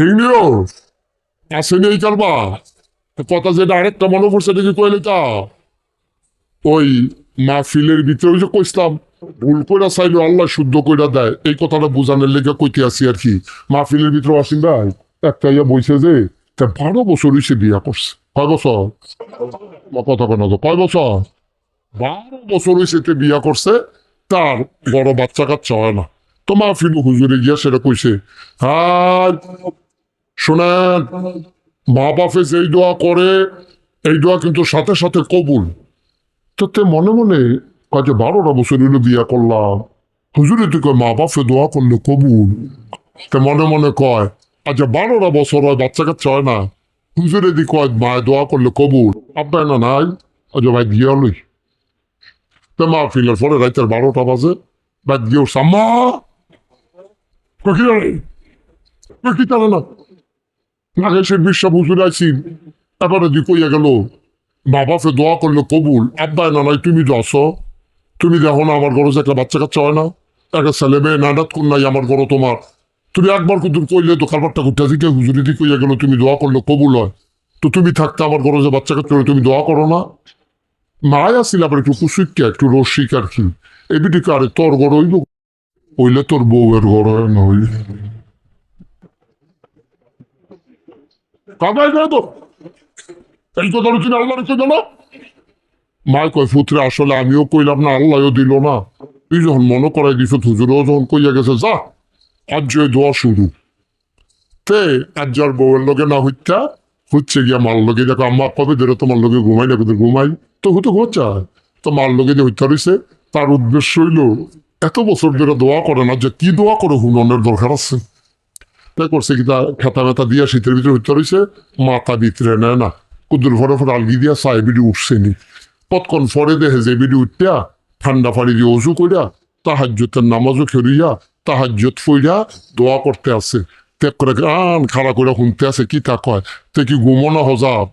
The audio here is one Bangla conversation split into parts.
ঠিক নিও আসেনি এই কারবা কথা যেটা আরেকটা মনে পড়ছে দেখি কইলে তা ওই মাহফিলের ভিতরে যে কইসলাম ভুল কইরা চাইলে আল্লাহ শুদ্ধ কইরা দেয়। এই কথাটা বুঝানোর লেগে কইতে আসি আর কি। মাহফিলের ভিতরে আসিন ভাই একটা ইয়া বইছে যে তা বারো বছর হইছে বিয়া করছে। কয় বছর? কথা কেন তো কয় বছর? বারো বছর হইছে তে বিয়া করছে তার বড় বাচ্চা কাচ্চা হয় না। তো মাহফিল হুজুরে গিয়া সেটা কইছে হাই শোনেন মা বাপে যেই দোয়া করে, এই দোয়া কিন্তু সাথে সাথে কবুল। তো তে মনে মনে কাজে বারোটা বছর হইল বিয়া করলাম। হুজুরে তুই কয় মা বাপে দোয়া করলে কবুল। তে মনে মনে কয় আচ্ছা বারোটা বছর হয় বাচ্চা কাচ্চা হয় না। হুজুরে দি কয় মায় দোয়া করলে কবুল। আপনার না নাই? আচ্ছা ভাই গিয়া লই তো মা ফিলের পরে রাইতের বারোটা বাজে, ভাই গিয়ে কই কি জানে না? আগে সে বিশ্বাস হুজুর আইসি এবারে দি কইয়া গেল মা বাপে দোয়া করলে কবুল। আব্বা না নাই তুমি তো আসো তুমি দেখো না, আমার ঘরে একটা বাচ্চা কাচ্চা হয় না। একটা ছেলে মেয়ে নানাত নাই আমার ঘরে তোমার। তুমি একবার কুতুর কইলে তো কারবারটা ঘুরতে দিকে হুজুরি দি কইয়া গেল, তুমি দোয়া করলে কবুল হয়। তো তুমি থাকতে আমার ঘরে যে বাচ্চা কাচ্চা তুমি দোয়া করো না। মায় আসছিল আবার একটু কুসুইকা একটু রসিক আর কি। এবিটিকে আরে তোর ঘর হইল হইলে তোর বউয়ের ঘর হয় না হইলে। তো। বউয়ের না হইতা হচ্ছে গিয়া মার লগে, দেখো কবে ধরে তোমার লগে ঘুমাই না ঘুমাই। তো হতে ঘুমাচ্ছে? তো মার লগে যে হইতে রয়েছে তার উদ্দেশ্য হইল, এত বছর ধরে দোয়া করে না, যে কি দোয়া করে হুননের দরকার আছে? তাই করছে কি খেতা মেতা দিয়া শীতের ভিতরে হইতে রয়েছে মাথা ভিতরে নেয় না। কুদুর ভরে ভরে আলগি দিয়া চায় বিডি উঠছে নি। কতক্ষণ পরে দেখে যে বিডি উঠিয়া ঠান্ডা পানি দিয়ে অজু কইরা, তাহাজ্যতের নামাজও খেলিয়া, তাহাজ্যত ফইরা দোয়া করতে আছে। ত্যাগ করে আন খাড়া করে শুনতে আছে, কি তা কয়? তে কি ঘুমনা হজাব?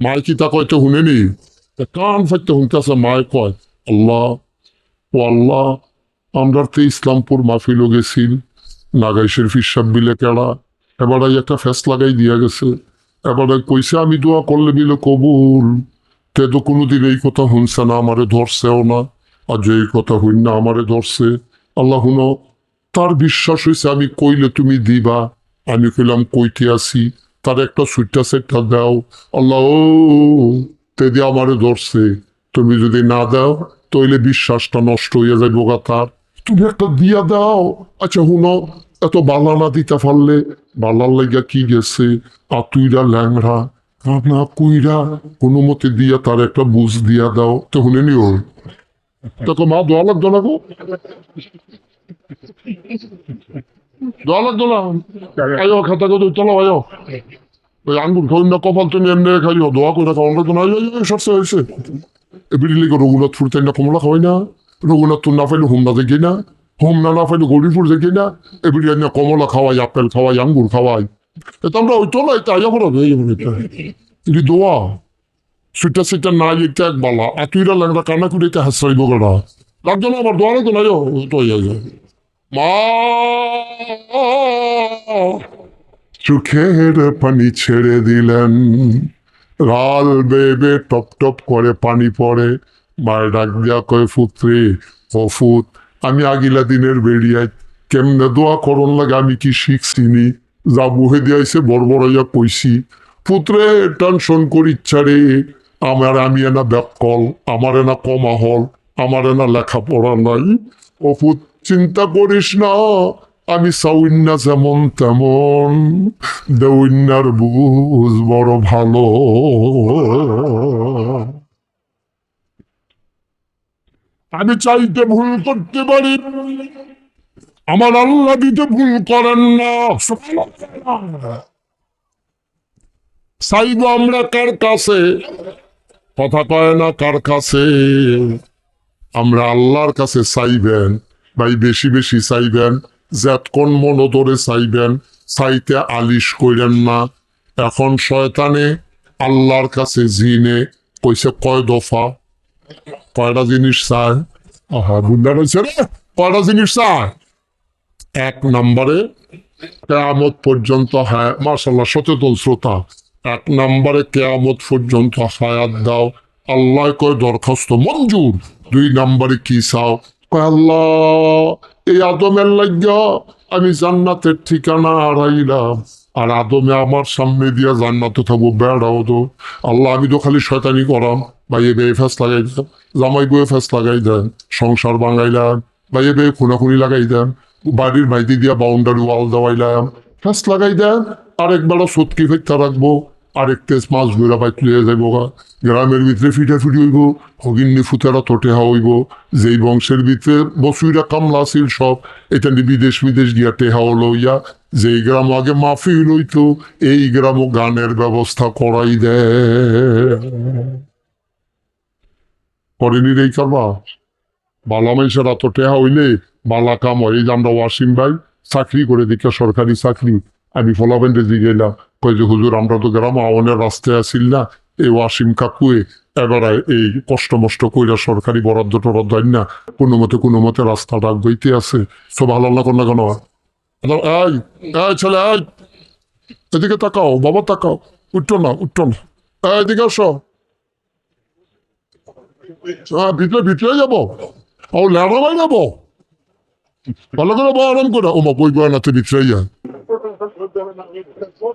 মায় কি তা কয় তো শুনেনি তে কান ফাইতে শুনতে আছে, মায় কয়, আল্লাহ, ও আল্লাহ আমরা তো ইসলামপুর মাহফিলও গেছিল নাগাই শরীফ সাপ বিলে কেড়া এবারে একটা ফেস লাগাই দিয়া গেছে। এবারে কইছে, আমি দোয়া করলে বিলে কবুল। তে তো কোনোদিন এই কথা শুনছে না, আমারে ধরছেও না। আর যে এই কথা হইন না আমারে ধরছে। আল্লাহ হুনো তার বিশ্বাস হয়েছে আমি কইলে তুমি দিবা। আমি কইলাম, কইতে আসি। তার একটা সুইটা সেটটা দাও। আল্লাহ, ও তে দিয়ে আমারে ধরছে। তুমি যদি না দাও, তইলে বিশ্বাসটা নষ্ট হইয়া যাইব গা তার। তুমি একটা দিয়া দাও। আচ্ছা হুনো এত বালা না দিতে পারলে বালার লাইগা কি গেছে? আতুইরা ল্যাংড়া কানা কুইরা, কোনো মতে দিয়া তার একটা বুঝ দিয়া দাও। তো শুনে নিও। দেখো মা, দোয়া লাগতো না গো? দোয়া লাগতো না? আয়ো খাতা কত চলো আয়ো ওই আঙ্গুর খাই না, কপাল তুমি এমনি খাইও। দোয়া করে খাওয়া লাগতো না। সবচেয়ে হয়েছে। এবিডি লিগে রঘুনাথ ফুর তাই না কমলা খাওয়াই না। রঘুনাথ তুর না পাইলে হোমনা দেখি না হোমনা না পাইলে গরিপুর দেখি না এবিডি না কমলা খাওয়াই, আপেল খাওয়াই, আঙ্গুর খাওয়াই। এটা আমরা ওই তো না এটা আয়া বলো এই দোয়া। সেটা সেটা না এটা এক বালা। এতইরা লাগটা কান্না করে এটা হাসাইব গড়া লাগতো না আমার দোয়া লাগতো না তো মা চোখের পানি ছেড়ে দিলেন। লাল বেবে টপ টপ করে পানি পড়ে। মায়ের ডাক দিয়া কয় ফুত্রে ও ফুত আমি আগিলা দিনের বেরিয়াই কেমনে দোয়া করন লাগে আমি কি শিখছিনি যা বুহে দিয়াইছে বড় বড় ইয়া কইছি। পুত্রে, টেনশন করি ইচ্ছা রে। আমার আমি এনা ব্যাকল, আমার এনা কমা হল আমার এনা লেখাপড়া নাই। ও পুত চিন্তা করিস না, আমি সাউন্না যেমন তেমন, দেউন্যার বুঝ বড় ভালো। আমি চাইতে ভুল করতে পারি। আমার আল্লাহ দিতে ভুল করেন না। চাইব আমরা কার কাছে? কথা কয় না কার কাছে? আমরা আল্লাহর কাছে চাইবেন, ভাই বেশি বেশি চাইবেন যতক্ষণ মনো ধরে চাইবেন, চাইতে আলিশ কইরেন না। এখন শয়তানে আল্লাহর কাছে জিনে, কইছে কয় দফা? কয়টা জিনিস রয়েছে রে কয়টা জিনিস এক নম্বরে কেয়ামত পর্যন্ত হ্যাঁ মার্শাল্লাহ সচেতন শ্রোতা। এক নম্বরে কেয়ামত পর্যন্ত হায়াত দাও। আল্লাহ কয় দরখাস্ত মঞ্জুর। দুই নম্বরে কি চাও? আল্লাহ, এই আদমের লাগিয়া আমি জান্নাতের ঠিকানা হারাইলাম। আর আদমে আমার সামনে দিয়া জান্নাতে থাকব, বেড়া তো। আল্লাহ, আমি তো খালি শয়তানি করাম। বাইয়ে বেয়ে ফেস লাগাই দেন। জামাই বয়ে ফেস লাগাই দেন। সংসার বাঙাইলাম। বাইয়ে বেয়ে খুনাখুনি লাগাই দেন। বাড়ির মাইদি দিয়া বাউন্ডারি ওয়াল দেওয়াইলাম। ফেস লাগাই দেন। আরেকবার সত্যি ফেরতা রাখব। আরেক তেজ মাছ ধরা বাইক লিয়ে যাইব গ্রামের ভিতরে ফিটা ফিটি হইব হগিন্নি ফুতেরা তোটে হইব। যেই বংশের ভিতরে বসুইরা কামলা আছিল সব, এটা বিদেশ বিদেশ গিয়া টেহা লইয়া, যেই গ্রাম আগে মাহফিল হইতো, এই গ্রামও গানের ব্যবস্থা করাই দেয় করেনি রে কারবা বালা মানুষের এত টেহা হইলে, বালা কাম হয়। এই যে আমরা ওয়াসিম ভাই, চাকরি করে দেখে সরকারি চাকরি, আমি ফলাবেন রেজি গেলাম কই যে হুজুর, আমরা তো গ্রাম আওয়ানের রাস্তায় আসিল না। এই ওয়াসিম কাকুয়ে এবারে এই কষ্ট মষ্ট কইরা সরকারি বরাদ্দ টরাদ্দ না, কোনো মতে কোনো মতে রাস্তাটা বইতে আছে। সব ভালো না কোন না কেন এই ছেলে এই এদিকে তাকাও, বাবা তাকাও। উঠতো না উঠতো না। এদিকে আসো। ভিতরে ভিতরে যাব। ও লেড়াবাই যাব। ভালো করে বল আরাম করে। ও মা বই বয় না তো ভিতরে যায়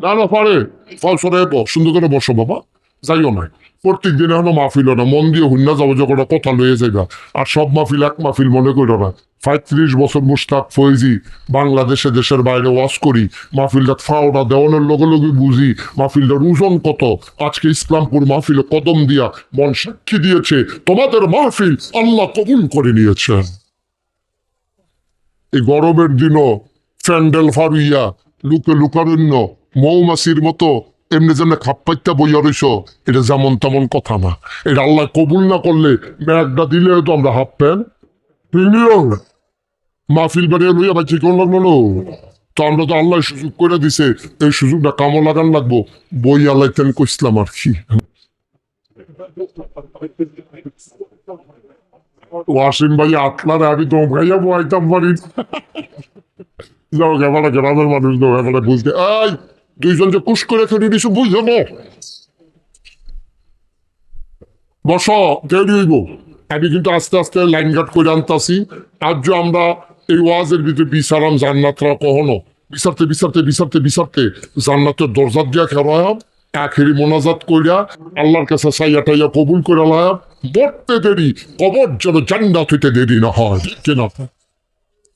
না না, পারে। ফল সরে বস, সুন্দর করে বসো বাবা। যাইও নাই। প্রত্যেক দিন এখনও মাহফিল না, মন দিয়ে হুন্না যাব যখন কথা লয়ে যাইবা। আর সব মাহফিল এক মাহফিল মনে করো না। পঁয়ত্রিশ বছর মুস্তাক ফৈজি, বাংলাদেশে দেশের বাইরে ওয়াশ করি। মাহফিলটা ফাওটা দেওয়ানোর লগে লগে বুঝি, মাহফিলটার ওজন কত। আজকে ইসলামপুর মাহফিলে কদম দিয়া মন সাক্ষী দিয়েছে, তোমাদের মাহফিল আল্লাহ কবুল করে নিয়েছেন। এই গরমের দিনও ফ্যান্ডেল ফারুইয়া লুকে লুকারণ্য মৌমাছির মতো, এমনি যেন খাপ্পাইত্যা বইয়া রইছ, এটা যেমন তেমন কথা না। এটা আল্লাহ কবুল না করলে ব্যাগটা দিলে তো আমরা হাফ তিনিও মাহফিল বাড়িয়ে লইয়া বাচ্চি কোন লাগল না তো আমরা তো আল্লাহ সুযোগ করে দিছে, এই সুযোগটা কামো লাগান লাগবো। বই আল্লাহ তেন কইসলাম আর কি। ওয়াসিম ভাই আপনার আমি তো ভাইয়া বইতাম পারি যাও এবারে গ্রামের মানুষ বুঝতে এই, দুইজন যে করে দিছো না? বস হইব? আমি কিন্তু আস্তে আস্তে লাইন করে আনতাছি। আমরা এই ওয়াজের ভিতরে বিচারাম জান্নাতরা কখনো? বিচারতে বিচারতে বিচারতে বিচারতে জান্নাতের দরজা দিয়া খেলাম আখেরি মোনাজাত কইরা আল্লাহর কাছে সাইয়া টাইয়া কবুল করে লাম বটতে দেরি, কবর যেন জান্নাত হইতে দেরি না হয়। কেনা?